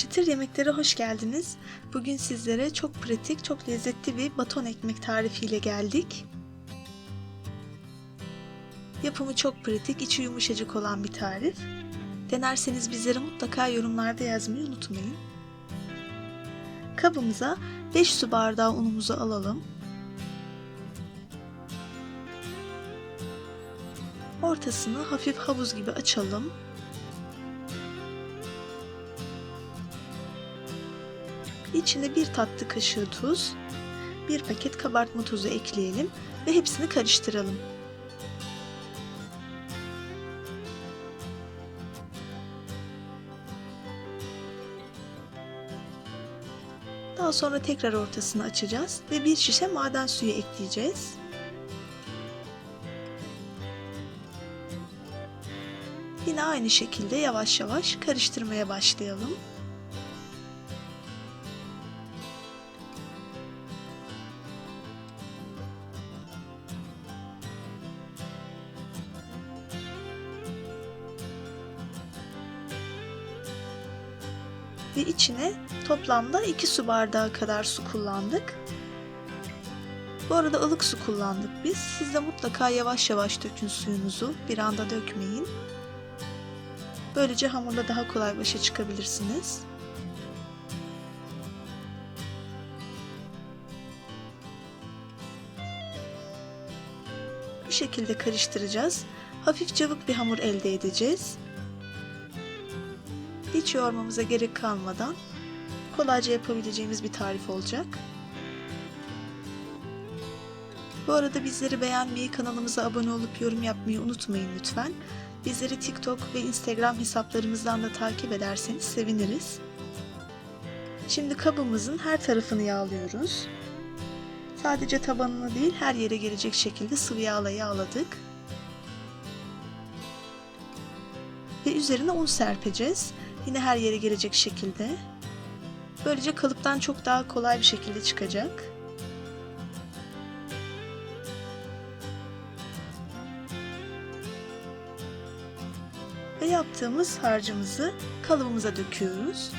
Çıtır yemeklere hoş geldiniz. Bugün sizlere çok pratik, çok lezzetli bir baton ekmek tarifiyle geldik. Yapımı çok pratik, içi yumuşacık olan bir tarif. Denerseniz bizlere mutlaka yorumlarda yazmayı unutmayın. Kabımıza 5 su bardağı unumuzu alalım. Ortasını hafif havuz gibi açalım. İçine bir tatlı kaşığı tuz, bir paket kabartma tozu ekleyelim ve hepsini karıştıralım. Daha sonra tekrar ortasını açacağız ve bir şişe maden suyu ekleyeceğiz. Yine aynı şekilde yavaş yavaş karıştırmaya başlayalım. Ve içine toplamda 2 su bardağı kadar su kullandık. Bu arada ılık su kullandık biz. Siz de mutlaka yavaş yavaş dökün suyunuzu. Bir anda dökmeyin. Böylece hamurla daha kolay başa çıkabilirsiniz. Bu şekilde karıştıracağız. Hafif cıvık bir hamur elde edeceğiz hiç yormamıza gerek kalmadan kolayca yapabileceğimiz bir tarif olacak. Bu arada bizleri beğenmeyi, kanalımıza abone olup yorum yapmayı unutmayın lütfen. Bizleri TikTok ve Instagram hesaplarımızdan da takip ederseniz seviniriz. Şimdi kabımızın her tarafını yağlıyoruz. Sadece tabanını değil her yere gelecek şekilde sıvı yağla yağladık. Ve üzerine un serpeceğiz. Yine her yere gelecek şekilde. Böylece kalıptan çok daha kolay bir şekilde çıkacak. Ve yaptığımız harcımızı kalıbımıza döküyoruz.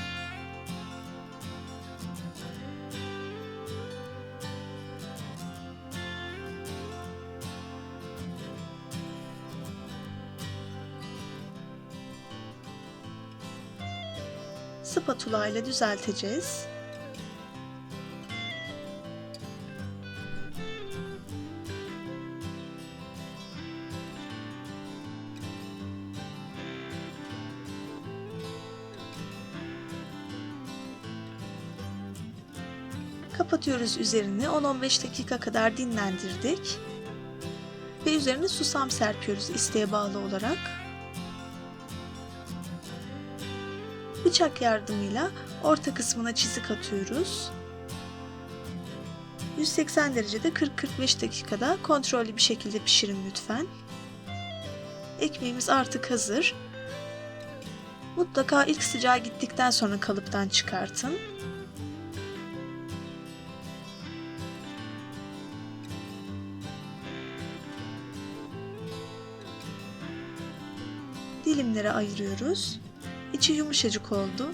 Spatula ile düzelteceğiz. Kapatıyoruz üzerini 10-15 dakika kadar dinlendirdik. Ve üzerine susam serpiyoruz isteğe bağlı olarak. Bıçak yardımıyla orta kısmına çizik atıyoruz. 180 derecede 40-45 dakikada kontrollü bir şekilde pişirin lütfen. Ekmeğimiz artık hazır. Mutlaka ilk sıcağı gittikten sonra kalıptan çıkartın. Dilimlere ayırıyoruz. İçi yumuşacık oldu.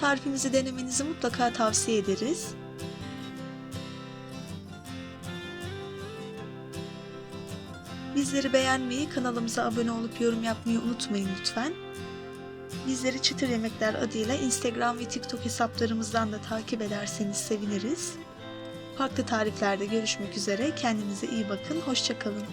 Tarifimizi denemenizi mutlaka tavsiye ederiz. Bizleri beğenmeyi, kanalımıza abone olup yorum yapmayı unutmayın lütfen. Bizleri Çıtır Yemekler adıyla Instagram ve TikTok hesaplarımızdan da takip ederseniz seviniriz. Farklı tariflerde görüşmek üzere. Kendinize iyi bakın. Hoşçakalın.